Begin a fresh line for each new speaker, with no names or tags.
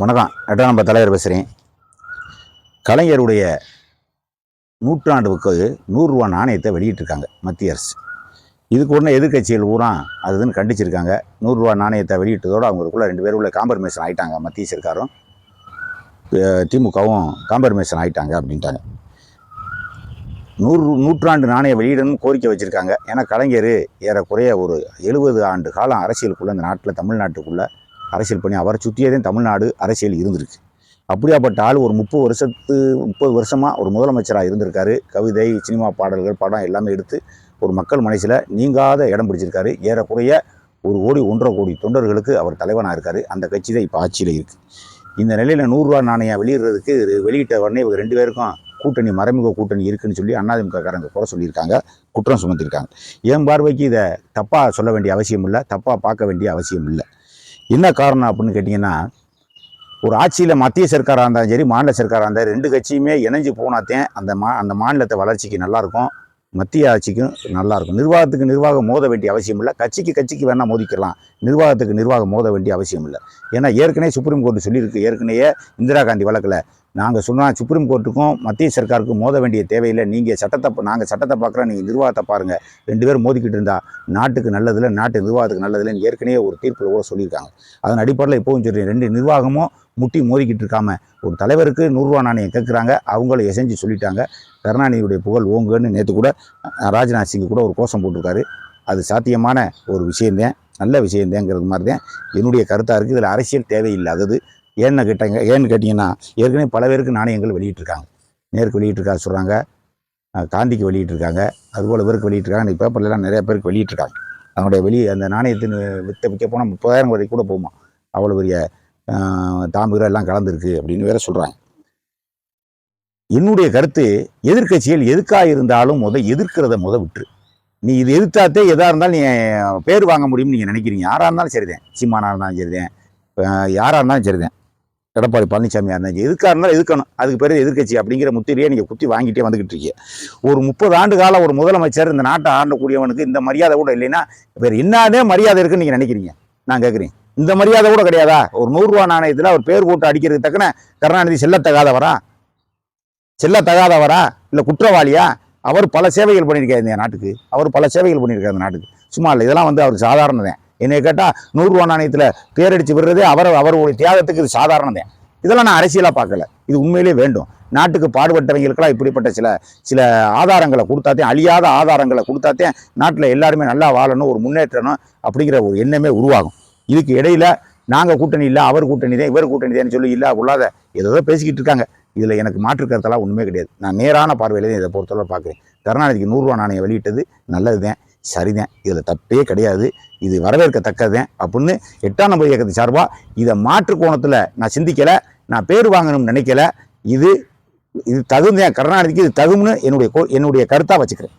வணக்கம். எட்டாம் நம்ம தலைவர் பேசுகிறேன் கலைஞருடைய நூற்றாண்டுக்கு நூறுரூவா நாணயத்தை வெளியிட்டிருக்காங்க மத்திய அரசு. இதுக்கு உடனே எதிர்க்கட்சிகள் பூரா அதுன்னு கண்டிச்சிருக்காங்க. நூறுரூவா நாணயத்தை வெளியிட்டதோடு அவங்களுக்குள்ள ரெண்டு பேருக்குள்ள காம்பர்மேஷன் ஆகிட்டாங்க மத்திய சர்க்காரும் திமுகவும் காம்பர்மேஷன் ஆகிட்டாங்க அப்படின்ட்டாங்க. நூறு நூற்றாண்டு நாணய வெளியிடணும்னு கோரிக்கை வச்சுருக்காங்க. ஏன்னா கலைஞர் ஏறக்குறைய ஒரு எழுபது ஆண்டு காலம் அரசியலுக்குள்ளே இந்த நாட்டில் தமிழ்நாட்டுக்குள்ளே அரசியல் பண்ணி அவரை சுற்றியே தான் தமிழ்நாடு அரசியல் இருந்திருக்கு. அப்படியாப்பட்ட ஆள் ஒரு முப்பது வருஷத்து முப்பது வருஷமாக ஒரு முதலமைச்சராக இருந்திருக்காரு. கவிதை சினிமா பாடல்கள் படம் எல்லாமே எடுத்து ஒரு மக்கள் மனசில் நீங்காத இடம் பிடிச்சிருக்காரு. ஏறக்குறைய ஒரு கோடி ஒன்றரை கோடி தொண்டர்களுக்கு அவர் தலைவனாக இருக்கார். அந்த கட்சி தான் இப்போ ஆட்சியில் இருக்குது இந்த நிலையில் நூறுரூவா நாணயம் வெளியிடுறதுக்கு வெளியிட்ட உடனே இவங்க ரெண்டு பேருக்கும் கூட்டணி மறைமுக கூட்டணி இருக்குன்னு சொல்லி அதிமுககாரங்க குறை சொல்லியிருக்காங்க குற்றம் சுமத்திருக்காங்க. என் பார்வைக்கு இதை தப்பாக சொல்ல வேண்டிய அவசியம் இல்லை தப்பாக பார்க்க வேண்டிய அவசியம் இல்லை. என்ன காரணம் அப்படின்னு கேட்டிங்கன்னா ஒரு ஆட்சியில் மத்திய சர்க்காராக இருந்தாலும் சரி மாநில சர்க்காராக இருந்தால் ரெண்டு கட்சியுமே இணைஞ்சு போனாத்தேன் அந்த மா அந்த மாநிலத்தை வளர்ச்சிக்கு நல்லாயிருக்கும் மத்திய ஆட்சிக்கும் நல்லாயிருக்கும் நிர்வாகத்துக்கு நிர்வாகம் மோத வேண்டிய அவசியம் இல்லை. கட்சிக்கு கட்சிக்கு வேணால் மோதிக்கலாம். நிர்வாகத்துக்கு நிர்வாகம் மோத வேண்டிய அவசியம் இல்லை. ஏன்னா ஏற்கனவே சுப்ரீம் கோர்ட்டு சொல்லியிருக்கு. ஏற்கனவே இந்திரா காந்தி வழக்கில் நாங்கள் சொன்னால் சுப்ரீம் கோர்ட்டுக்கும் மத்திய சர்க்காருக்கும் மோத வேண்டிய தேவையில்லை. நீங்கள் சட்டத்தை நாங்கள் சட்டத்தை பார்க்குறோம் நீங்கள் நிர்வாகத்தை பாருங்கள் ரெண்டு பேரும் மோதிக்கிட்டு இருந்தால் நாட்டுக்கு நல்லதில்லை நாட்டு நிர்வாகத்துக்கு நல்லதில்லைன்னு ஏற்கனவே ஒரு தீர்ப்பில் கூட சொல்லியிருக்காங்க. அதன் அடிப்படையில் இப்போவும் சொல்கிறேன் ரெண்டு நிர்வாகமும் முட்டி மோதிக்கிட்டு இருக்காம ஒரு தலைவருக்கு நூறுரூவா நாணயம் கேட்குறாங்க அவங்கள எசைஞ்சு சொல்லிட்டாங்க. கருணாநிதியுடைய புகழ் ஓங்குன்னு நேற்று கூட ராஜ்நாத் சிங் கூட ஒரு கோஷம் போட்டிருக்காரு. அது சாத்தியமான ஒரு விஷயந்தேன் நல்ல விஷயந்தேங்கிறது மாதிரி தான் என்னுடைய கருத்தாக இருக்குது இதில் அரசியல் தேவையில்லாதது. ஏன்னு கேட்டாங்க ஏன்னு கேட்டிங்கன்னா ஏற்கனவே பல பேருக்கு நாணயங்கள் வெளியிட்டிருக்காங்க. நேருக்கு வெளியிட்டிருக்காங்க சொல்கிறாங்க காந்திக்கு வெளியிட்டிருக்காங்க அதுபோல் இவருக்கு வெளியிட்டிருக்காங்க இந்த பேப்பர்லாம் நிறைய பேருக்கு வெளியிட்டிருக்காங்க. அவங்களுடைய வெளி அந்த நாணயத்தின் விற்ற விற்க போனால் முப்பதாயிரம் வரைக்கும் கூட போகுமா? அவ்வளோ பெரிய ஆஹ், எல்லாம் கலந்துருக்கு அப்படின்னு வேற சொல்கிறாங்க என்னுடைய கருத்து எதிர்க்கட்சிகள் எதுக்காக இருந்தாலும் முத எதிர்க்கிறத முத விட்டுரு. நீ இது எதிர்த்தாத்தே எதாக இருந்தாலும் நீ பேர் வாங்க முடியும்னு நீங்கள் நினைக்கிறீங்க. யாராக இருந்தாலும் சரிதான். சீமானா இருந்தாலும் சரிதான். யாராக இருந்தாலும் சரிதான். எடப்பாடி பழனிசாமி இருந்தாலும் எதுக்காருனா எதுக்காக இருந்தாலும் எதுக்கணும் அதுக்கு பேர் எதிர்க்கட்சி அப்படிங்கிற முத்திரையை நீங்கள் குத்தி வாங்கிட்டே வந்துக்கிட்டு இருக்கீங்க. ஒரு முப்பது ஆண்டு காலம் ஒரு முதலமைச்சர் இந்த நாட்டை ஆண்டக்கூடியவனுக்கு இந்த மரியாதை கூட இல்லைன்னா வேறு என்னதே மரியாதை இருக்குன்னு நீங்கள் நினைக்கிறீங்க? நான் கேட்குறேன் இந்த மரியாதை கூட கிடையாதா? ஒரு நூறுரூவா நாணயத்தில் அவர் பேர் போட்டு அடிக்கிறதுக்கு தக்கன கருணாநிதி செல்லத்தகாதவரா? செல்லத்தகாதவரா? இல்லை குற்றவாளியா? அவர் பல சேவைகள் பண்ணியிருக்காரு இந்த நாட்டுக்கு. அவர் பல சேவைகள் பண்ணியிருக்காரு இந்த நாட்டுக்கு. சும்மா இல்லை இதெல்லாம் வந்து அவருக்கு சாதாரணதான் என்னை கேட்டால் நூறுரூவா நாணயத்தில் பேரடிச்சு விடுறதே அவர் அவருடைய தியாகத்துக்கு இது சாதாரணதான் இதெல்லாம் நான் அரசியலாக பார்க்கல. இது உண்மையிலே வேண்டும். நாட்டுக்கு பாடுபட்டவங்களுக்கெல்லாம் இப்படிப்பட்ட சில சில ஆதாரங்களை கொடுத்தாத்தே அழியாத ஆதாரங்களை கொடுத்தாத்தே நாட்டில் எல்லாருமே நல்லா வாழணும் ஒரு முன்னேற்றணும் அப்படிங்கிற ஒரு எண்ணமே உருவாகும். இதுக்கு இடையில் நாங்கள் கூட்டணி இல்லை அவர் கூட்டணி தான் இவர் கூட்டணி தான் சொல்லி இல்லை உள்ளாத ஏதோ பேசிக்கிட்டு இருக்காங்க. இதில் எனக்கு மாற்று கருத்தெல்லாம் ஒன்றுமே கிடையாது. நான் நேரான பார்வையில் தான் இதை பொறுத்தளவு பார்க்குறேன். கருணாநிதிக்கு நூறுரூவா நாணயம் வெளியிட்டது நல்லது தான் சரிதான். இதில் தப்பே கிடையாது. இது வரவேற்கத்தக்கதேன் அப்படின்னு எட்டாம் நம்பர் இயக்கத்தை சார்பாக இதை மாற்று கோணத்தில் நான் சிந்திக்கலை நான் பேர் வாங்கணும்னு நினைக்கல. இது இது தகுந்தேன் கருணாநிதிக்கு இது தகும்னு என்னுடைய கோ- என்னுடைய கருத்தாக வச்சுக்கிறேன்.